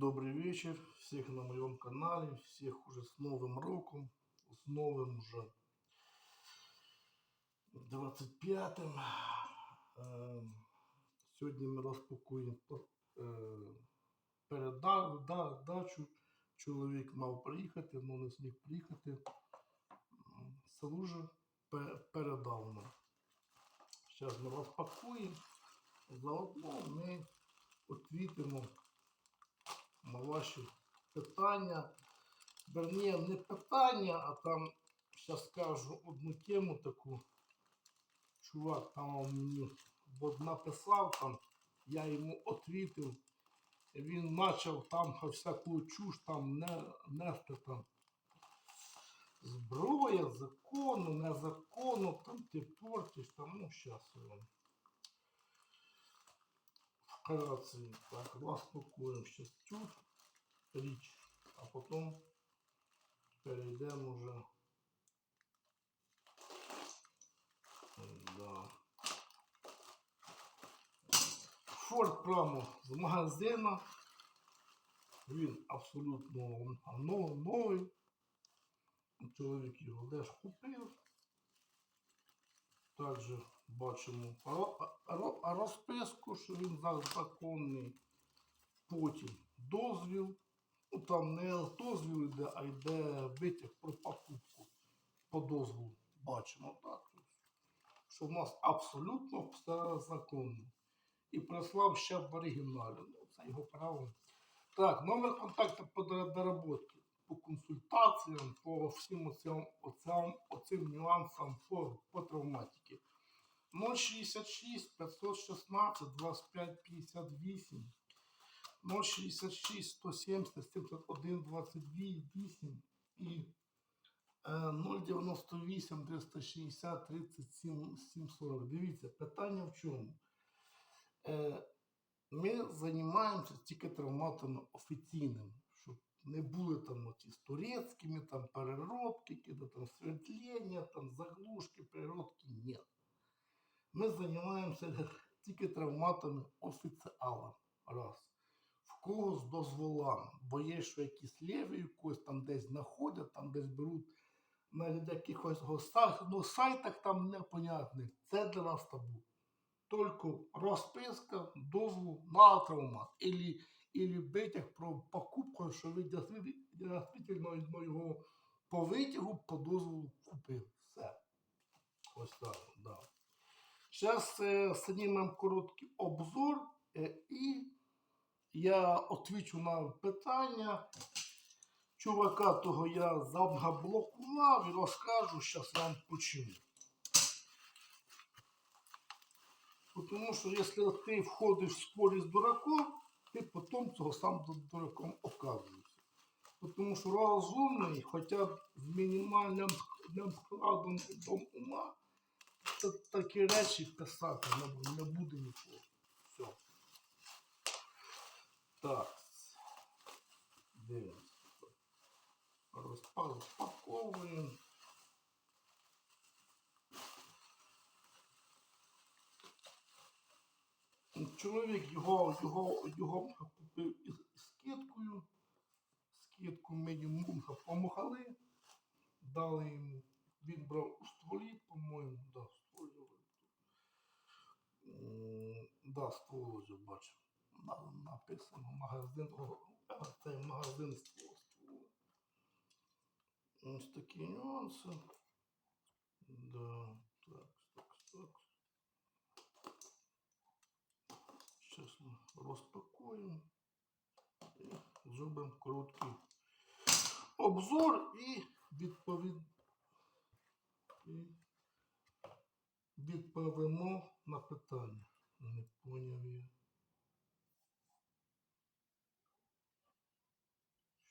Добрый вечер всех на моем канале, всех уже с Новым роком, с новым уже 25-м. Е, Сьогодні ми розпакуємо е, передачу. Чоловік мав приїхати, але не зміг приїхати. М, Служа пе- передав нам. Зараз ми розпакуємо. Заодно ми відповімо на ваші питання. Верні, не питання, а там зараз скажу одну тему таку. Чувак там мені написав там, я йому відповів. Він почав там всяку чуш там не, нести там. Зброя, закону, незаконно, там ти портиш, там, ну, зараз Вкратце, так, розпакуємо щас цю річ, а потім перейдемо вже. Да. Форт прямо з магазину. Він абсолютно новий. Чоловік його теж купив. Також бачимо ро- ро- розписку, що він законний. Потім дозвіл. Ну там не дозвіл йде, а йде витяг про покупку по дозволу. Бачимо так. Що в нас абсолютно все законно. І прислав ще в оригіналі. Ну, це його право. Так, номер контакту по дор- доработці, по консультаціям, по всім оцим, оцим, оцим нюансам по, по травматиці. 066 516 25 58 066 170 71 22 8 і е, 098 360 37 740. Дивіться, питання в чому? Е, ми займаємося тільки травматами офіційними, щоб не були там оті з турецькими, там переробки, там свердлення, там заглушки, переробки. Ні. Ми займаємося тільки травматами офіціалами. Раз. В кого з дозволами, бо є, що якісь ліві, когось там десь знаходять, там десь беруть на якихось го- сай- ну, сайтах там непонятних. Це для нас табу только розписка, дозвол на травмат. Или, или витяг про покупку, що ви дійсно його по витягу, по дозволу купив. Все. Ось так, да. Е, знімемо короткий обзор е, і я відповідаю на питання. Чувака того я заблокував і розкажу зараз вам почему. Тому що якщо ти входиш в спорі з дураком, ти потім цього сам дураком оказуєшся. Тому що розумний, хоча б з мінімальним ним складом дом ума, такі речі писати не, буде нікого. Все. Так. Дивимося. Розпаковуємо. Чоловік його, його, його купив із скидкою. Скидку ми йому помогли, дали йому. Він брав у стволі, по-моєму, да, стволі. М, Да, вже бачив. Написано магазин, о, а, це магазин ствол. Ось такі нюанси. Да, так, так, так. Зараз ми розпакуємо і зробимо короткий обзор і відповід... і відповімо на питання. Не поняв я.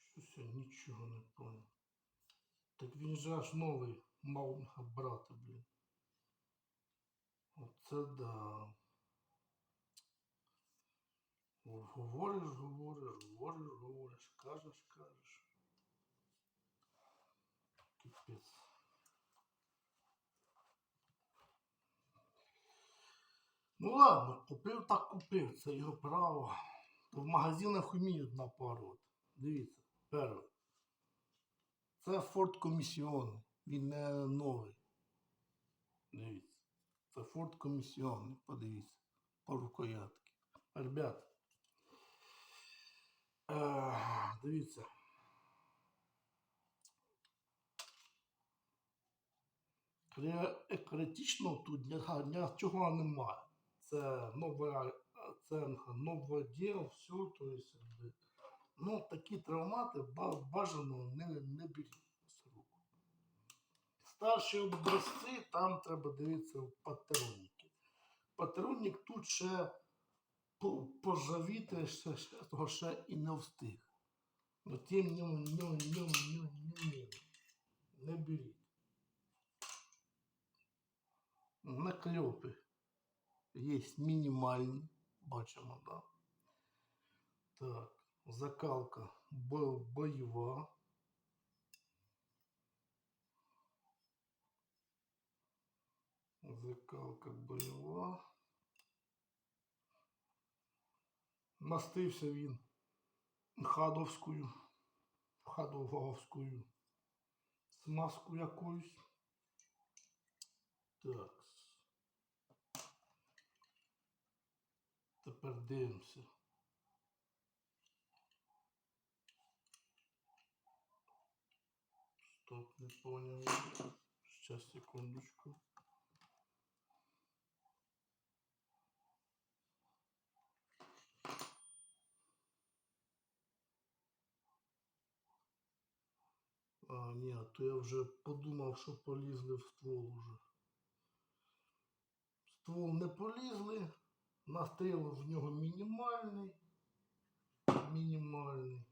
Щось я нічого не поняв. Так він же аж новий мав брати, блін. Оце да. Говориш, говориш, говориш, говориш, кажеш, кажеш. Ну ладно, купив так купив, це його право. в магазинах вміють напарувати. Дивіться, перше. Це Ford Commission, він не новий. Дивіться. Це Ford Commission, подивіться, по рукоятки. Ребята, е, дивіться. Кре- Критично тут для чого немає. Це нове, це нове діло, все, то есть, ну, такі травмати бажано не, не беріть з. Старші образці, там треба дивитися в патероніки. Патеронік тут ще по- пожавіти ще, того ще і не встиг. Ну, тим не, не, не, не, не, не беріть. Накльопи є мінімальні, бачимо, да? Так, закалка бо- бойова. Закалка бойова. Мастився він хадовською, хадовською смазку якоюсь. Так. Тепер дивимося. Стоп, не поняв. Сейчас, секундочку. А, ні, то я вже подумав, що полізли в ствол уже. В ствол не полізли. Настріл в нього мінімальний. Мінімальний.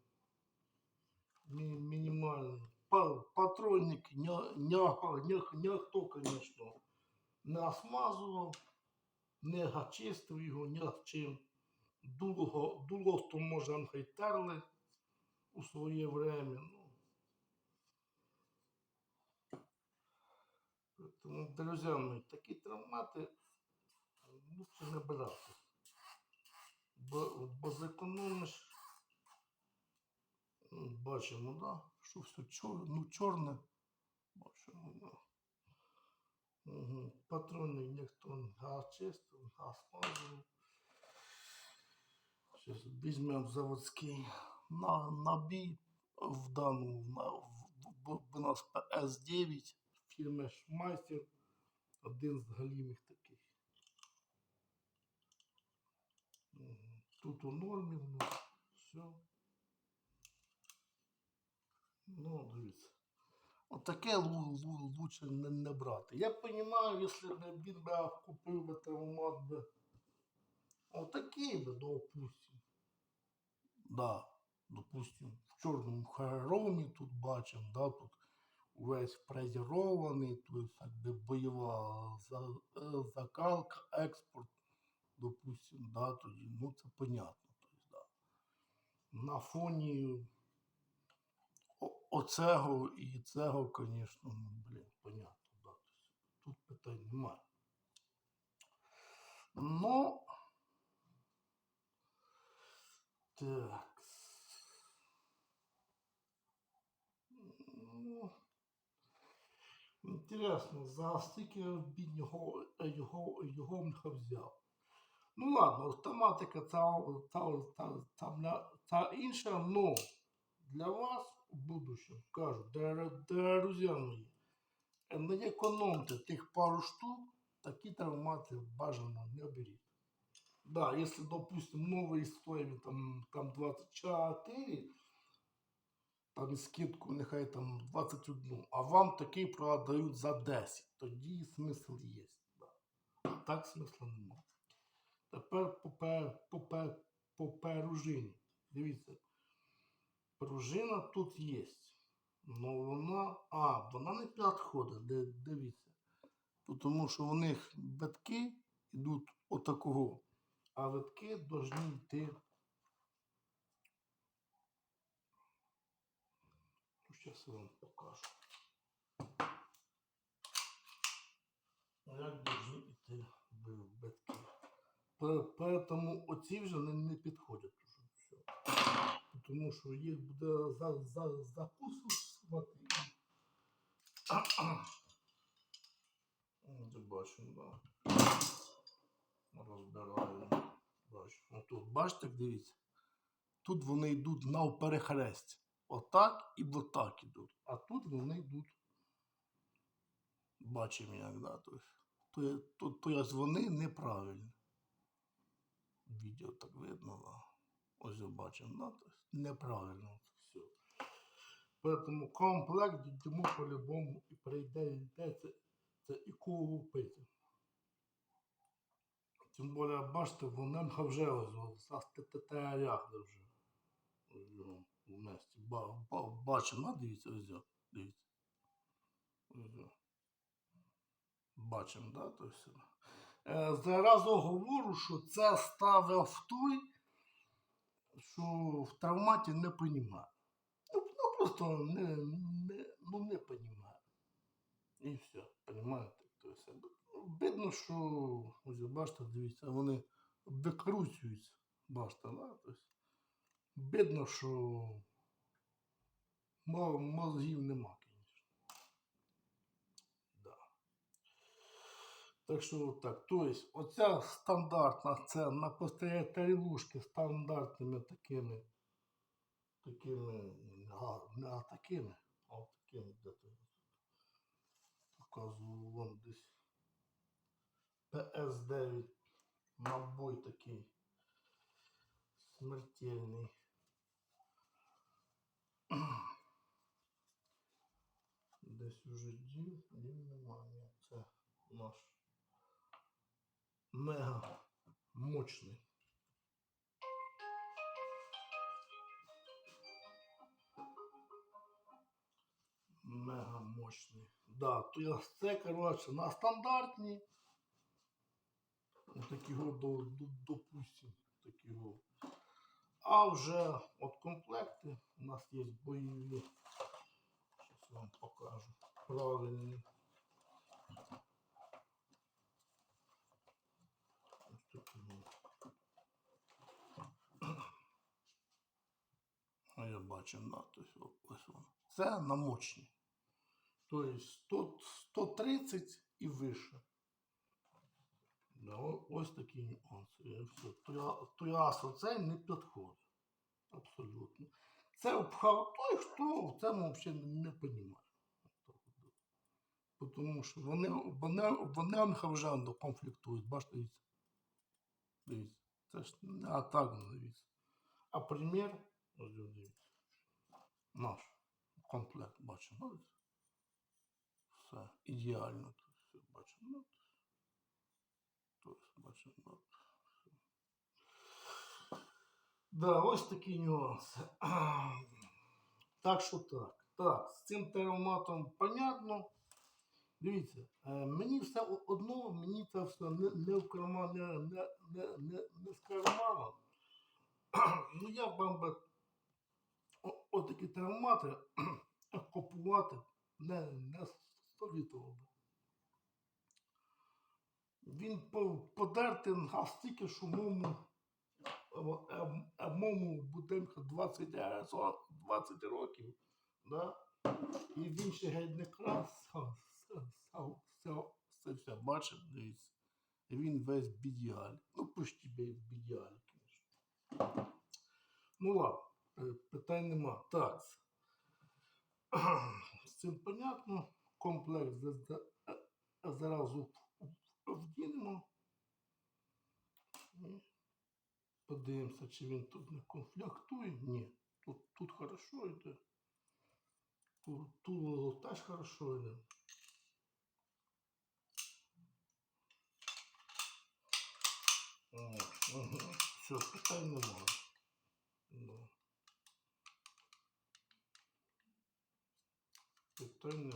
Мі- мінімальний. Патронник ня- ня- ніхто, звісно, не смазував, не гачистив його ні чим. Дуло, дуло то може хай у своє время. Ну. Тому, друзі такі травмати лучше не брати. Бо, бо зекономиш, ну, бачимо, да? що все чор, ну, чорне. Бачимо, да. Угу. Патрони ніхто не чистив, а смазував. Візьмемо заводський на, набій в дану на, в, в, в нас PS9 фірми Шмайстер. Один з галімих таких. Мгм. Тут у нормі воно все. Ну, дивіться. Отаке лу- лу- лучше не, не брати. Я розумію, якщо б він би купив би травмат би. Отакий би, допустим. Да, допустим, в чорному хромі тут бачимо, да, тут весь фрезерований, тут якби бойова е, закалка, експорт, допустим, да, тоді, ну це понятно. Тобто, да. На фоні о- оцього і цього, звісно, ну, блін, понятно, да. тобто, Тут питань немає. Ну, так. Ну, Інтересно, за скільки він його, його, його мха взяв. Ну ладно, тематика та, та, та, та, та інша, но для вас в будущем кажу, друзі мої, не економте тих пару штук, такі травмати бажано не беріть. Да, если, допустим, новый стоит там, там 24, там скидку нехай там 21, а вам такий продають за 10, тоді смисл є. Да. Так смисла немає. Тепер по, пе- по, пе- по перужині. Дивіться, пружина тут є. Ну вона. А, вона не підходить, дивіться. Тому що у них битки йдуть отакого, а витки повинні йти. Зараз я вам покажу. Як повинні йти битки. Поэтому оці вже не, не підходять уже. Тому що їх буде за, за, закусувати. Бачимо, да. Розбираємо. Бачимо. Тут, бачите, дивіться. Тут вони йдуть навперехресть. Отак і отак ідуть. А тут вони йдуть. Бачимо як, да. То, то, то, то есть вони неправильні. Відео так видно, да. Ось бачимо, да. Неправильно це все. Поэтому комплект йому по-любому і прийде, йде це, і купити. Тим більше, бачите, вони вже за ТТРях вже. В місті. Ба, ба, бачимо, дивіться, ось дивіться. Бачимо, да, то все. Е, Зразу говорю, що це ставив той, що в травматі не понімає. Ну, ну просто не, не, ну, не понімає. І все, ну, видно, що, ось бачите, дивіться, вони викручуються. Бачите, да? То есть, видно, що мозгів нема, звісно. Да. Так що так, то есть, оця стандартна, це на тарілушки стандартними такими, такими, а, такими, а от такими де-то. Показую вам десь PS9 набой такий смертельний. Десь уже дів, дів немає. Це наш мега мощний. Мега мощний. Да, то це, коротше, на стандартні. Такі го, до, до, допустим, такі го. А вже от комплекти у нас є бойові. Зараз вам покажу. Правильні. Ось такі во. А я бачу, то ось воно. Це намочні. Тобто 100, 130 і вище. Да, ось такі нюанси. Все. Туясо це не підходить. Абсолютно. Це обхав той, хто в цьому взагалі не розуміє. Тому що вони, вони, вони вже конфліктують. Бачите, дивіться. Це ж не атак, дивіться. А примір, дивіться. Наш комплект бачимо. Все ідеально тут все бачимо. Тобто, бачимо. Да, ось такі нюанси. Так що так. Так, з цим термоматом понятно. Дивіться, е, мені все одно, мені це все не, не в карман, не, не, не, не, з карману. Ну я вам отакі травмати купувати не, не совітував би. Він по- подерти настільки, що моєму, е, е, е, моєму будинку 20, е, 40, 20 років, да? і він ще геть не красав, це все бачив, дивіться. І він весь в ідеалі. Ну, почти в ідеалі, звісно. Ну ладно, е, питань нема. Так. З цим понятно. Е, зразу в- вдінемо. Подивимося, чи він тут не конфліктує. Ні. Тут, тут хорошо йде. Тут, тут теж хорошо йде. Все, питань немає. Да. Питань.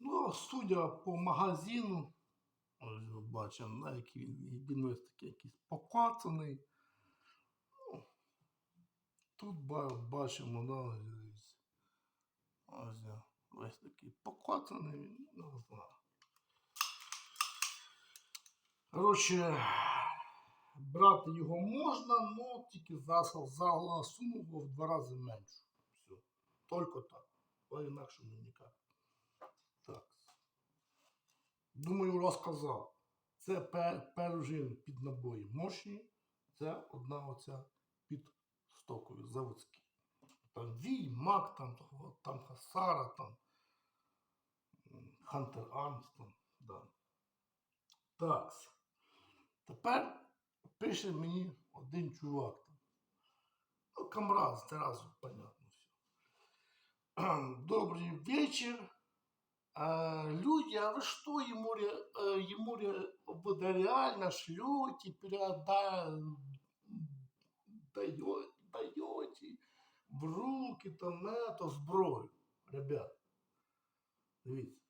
Ну, судя по магазину, ось ми бачимо, на який він він такий якийсь покоцаний. Ну, тут бачимо, да, ось ось я, ось такий покоцаний, він, ну, не знаю. Коротше, брати його можна, але тільки за, за суму в два рази менше. Все. Тільки так. По інакшому ніяк. Так. Думаю, розказав. Це пе- перужин під набої мощні. Це одна оця під стокою заводські. Там Вій, Мак, там, там Хасара, там Хантер Армс, там, да. Так. Тепер пише мені один чувак. Там. Ну, камраз, зразу, понятно все. Добрый вечер. А, люди, а вы что ему, ре- э, ему ре- вы да реально шлете, переда- даё- даете в руки там это зброю? Ребят, дивіться,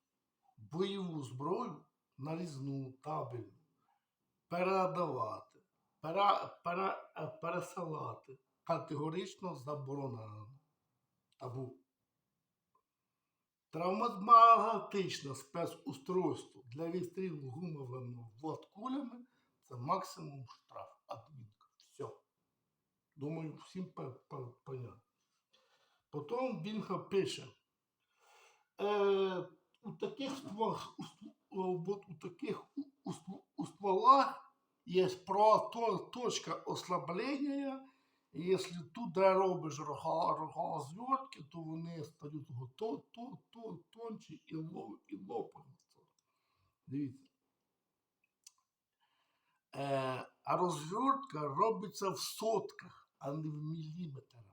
бойову зброю нарізну, табельну, передавати, пере, пере, е, пересилати категорично заборонено. Табу. Травматичне спецустройство для відстрілу гумовими кулями це максимум штраф. Адмінка. Все. Думаю, всім по- по- понятно. Потім він пише. Е, у таких у, вот у таких у, у, у стволах є про то, точка ослаблення. І якщо туди робиш рога, рога звертки, то вони стають то, то, то, тонші і, ло, і лопаються. Дивіться. Е, а розвертка робиться в сотках, а не в міліметрах.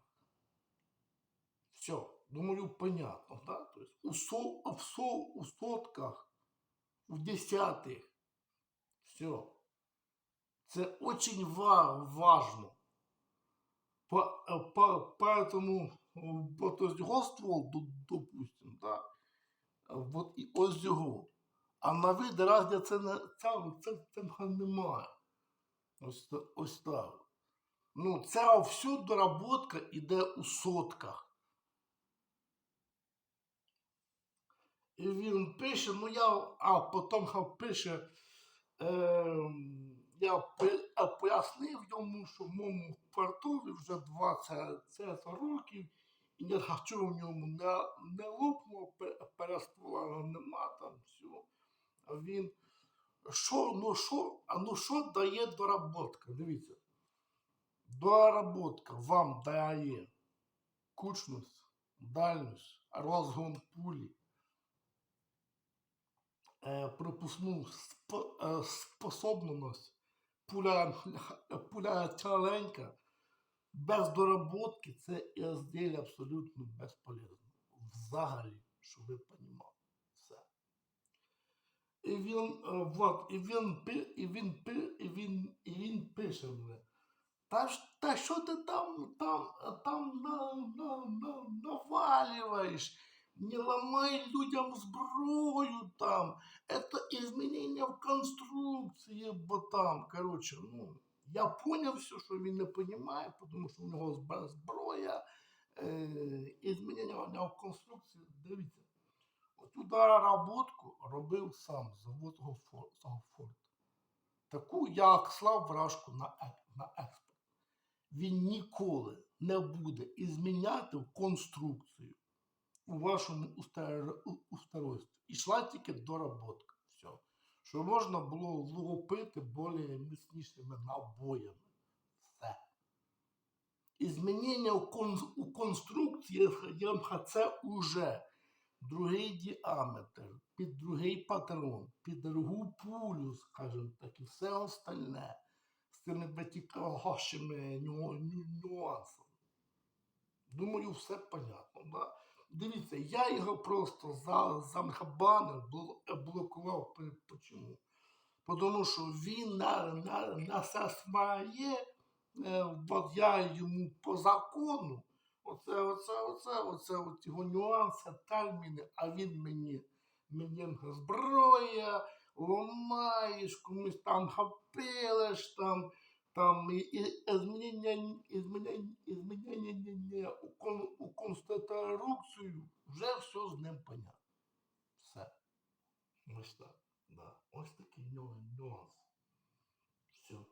Все, думаю, понятно, да? То есть у, со, в со, у сотках, в десятых. Все. Це очень ва- важно. По, э, по, поэтому э, вот ось його ствол, ду- допустим, да, э, вот і ось його. А на вид разня це, не, це, це, це немає. Ось, та- ось так. Ну, ця всю доработка іде у сотках. І він пише, ну я, а потім хав пише, е, я пояснив йому, що в моєму квартирі вже 20 років, і не хочу в ньому не, не лопнуло, пе- перествола нема там все. А він, що, ну що, а ну що дає доработка? Дивіться. Доработка вам дає кучність, дальність, розгон пулі, е, пропускну е, способність, пуля, пуля тяленька, без доработки це ізділля абсолютно безполезно. Взагалі, щоб ви розуміли. Все. І він, е, вот, і він, пи- і він, і він, і він пише мене. Та, та що ти там, там, там на, на, на, наваливаешь? Не ломай людям зброю там. Это изменение в конструкции, бо там, короче, ну, я понял все, що він не понимає, тому що у зб- зброя, е, изменення у нього в конструкції, дивіться. Оту доработку робив сам завод Гофорт. Таку я слав вражку на, на експорт він ніколи не буде зміняти конструкцію у вашому устройстві. Ішла тільки доработка. Все. Що можна було лупити більш міцнішими набоями. Все. І змінення у, кон- у конструкції МХЦ уже другий діаметр, під другий патрон, під другу пулю, скажімо так, і все остальне з цими ню- нюансами. Думаю, все понятно. Да? Дивіться, я його просто за, замхабанив, блокував. Почому? Тому що він на, на, на все своє, е, от я йому по закону, оце, оце, оце, оце, от його нюанси, терміни, а він мені, мені зброя, ломаєш, комусь там хапилиш, там, там изменение, изменение, изменение у констатарукцію, вже все з ним понятно. Все. Ось так. Да. Ось такий нюанс. Все.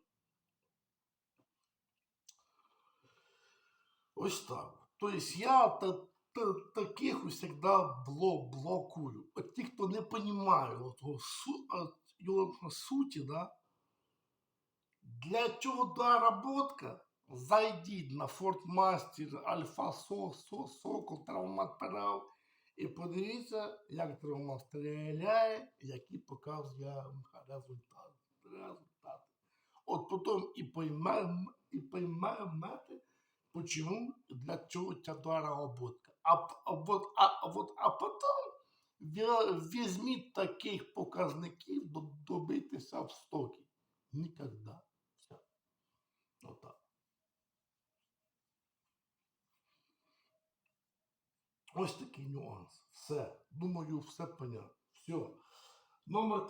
Ось так. Тобто я та, та, таких усегда блок, блокую. От ті, хто не розуміє його суті, да, для чого да? Зайдіть на Фортмастер, Альфа Со, Со, Сокол, Травматеріал і подивіться, як травма стріляє, які показує результати. результати. От потім і поймемо, і поймете, почему, для чого ця дара роботка. А, вот, а, вот, а потім візьміть таких показників добитися в стокі. Ніколи. Отак. Ось такий нюанс. Все. Думаю, все понятно. Все. Номер,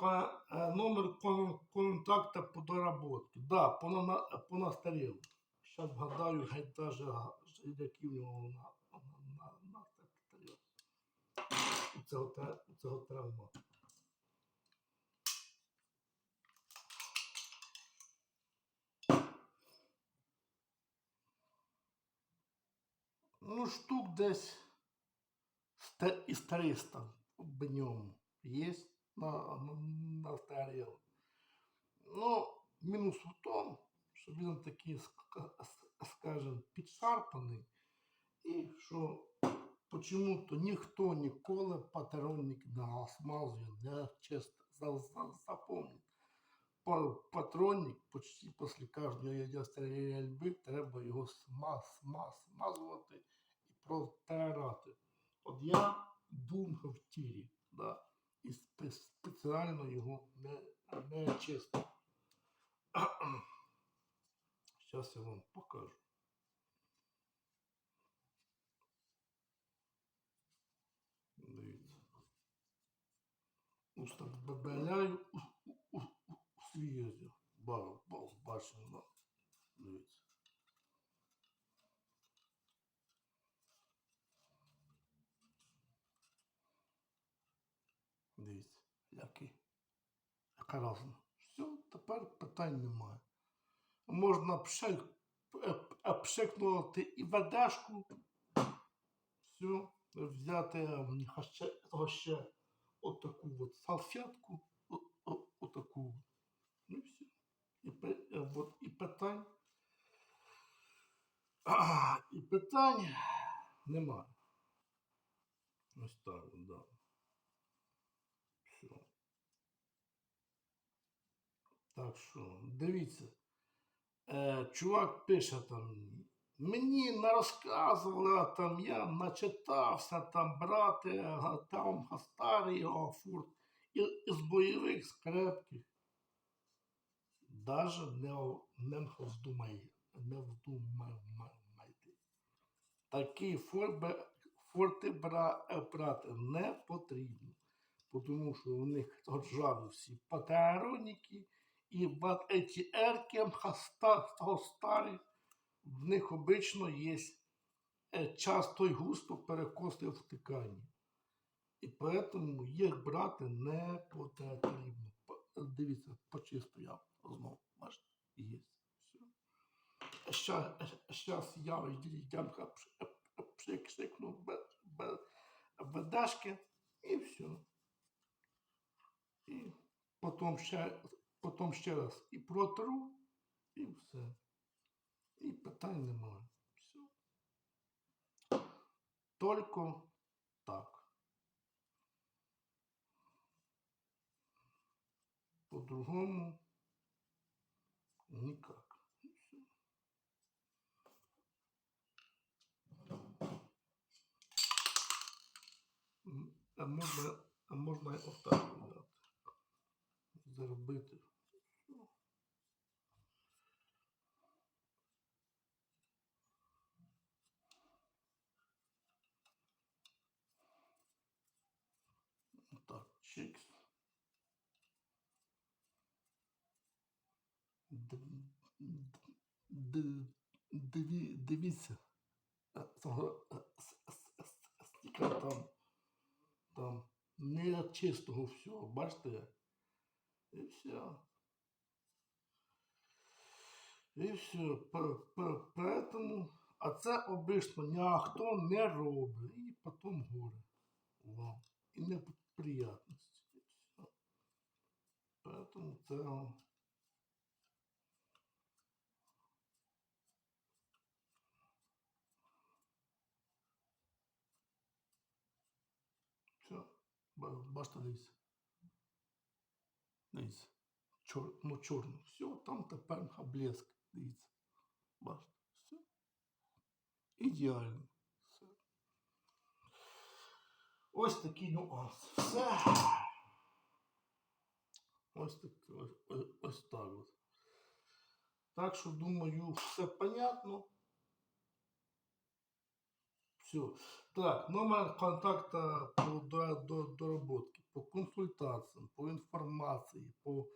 е, номер кон- контакта по доработке. Да, пона- понастарів. Зараз вгадаю, геть даже які в нього на, на, на, на секретарі. У цього, тре- у цього травма. Ну, штук десь із 300 в ньому є на, на, на старел. Ну, мінус в тому, що він такий, ска- с- скажем, підшарпаний, і що почему-то ніхто ніколи патронник не смазує, не чисто. За, за, запомніть. Патронник почти після кожної стрільби треба його сма, сма, смазувати протирати. От я думав в тірі, да, і спеціально його не, не чистив. Зараз я вам покажу. Дивіться. Уста бабеляю у, у, у, у, у свіжі. Ба, ба, бачимо, да. Дивіться. Дивіться, який. Яка. Все, тепер питань немає. Можна пшек, пшикнути і ведешку. Все, взяти ще, ще отаку от салфетку, отаку. Ну все. І, е, от, і питань. А, і питань немає. Ось так, да. Все. Так що, дивіться. Е, чувак пише там. Мені не розказували, там я начитався, там брати, там га- старий Гафурт із бойових скрепків. Даже не, не вздумай, не вздумайте. Такі форби, форти е, брати не потрібно, тому що у них ржаві всі патароніки, і в ці ерки старі, в них обично є е, часто й густо перекоси в ткані. І тому їх брати не потрібно. По- Дивіться, почисто я знову, бачите, є. Зараз я ямка пшикну без дашки і все. І потім ще, потім ще раз і протру, і все. І питань немає. Все. Тільки так. По-другому никак. А можна, а можна і отак взяти. Зробити. Дивіться. Е, е, с- с- с- Скільки там, там не чистого всього, бачите? І все. І все. По- по- Поэтому, А це обично ніхто не робить. І потім горе вам. І неприятності. Поэтому це. Все. Ба- Бачите, дивіться. Дивіться. Чор, ну, чорно. Все, там тепер блеск. Дивіться. Бачите. Все. Ідеально. Все. Ось такий нюанс. Все. Ось так, ось, ось, так от. Так що, думаю, все понятно. Все. Так, номер контакта по до, до, доработки, по консультаціям, по інформації, по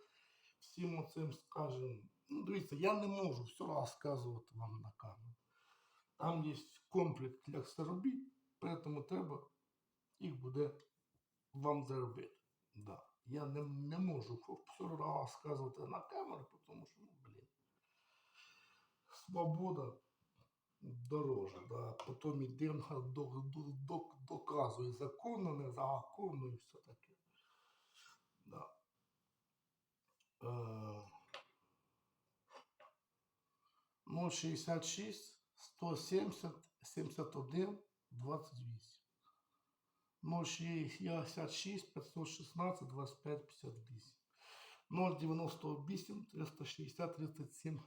всім оцим, скажімо. Ну, дивіться, я не можу все розказувати вам на камеру. Там є комплекс як це робити, тому треба їх буде вам заробити. Да. Я не, не можу все розказувати на камеру, тому що, ну, блін. Свобода дороже, да. Потім до, доказує законно, незаконно і все таке. Да. Е, 066 170 71 28. 066 516 25 58. 098 360 37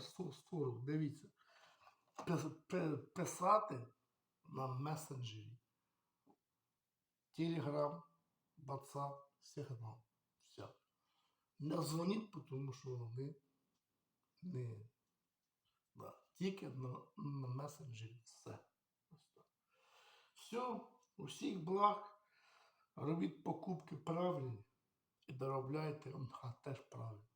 40. Дивіться. Писати на месенджері. Телеграм, WhatsApp, сигнал. Все. Не дзвоніть, тому що вони не. Да. Тільки на, на месенджері. Все. Все, усіх благ. Робіть покупки правильні і доробляйте теж правильно.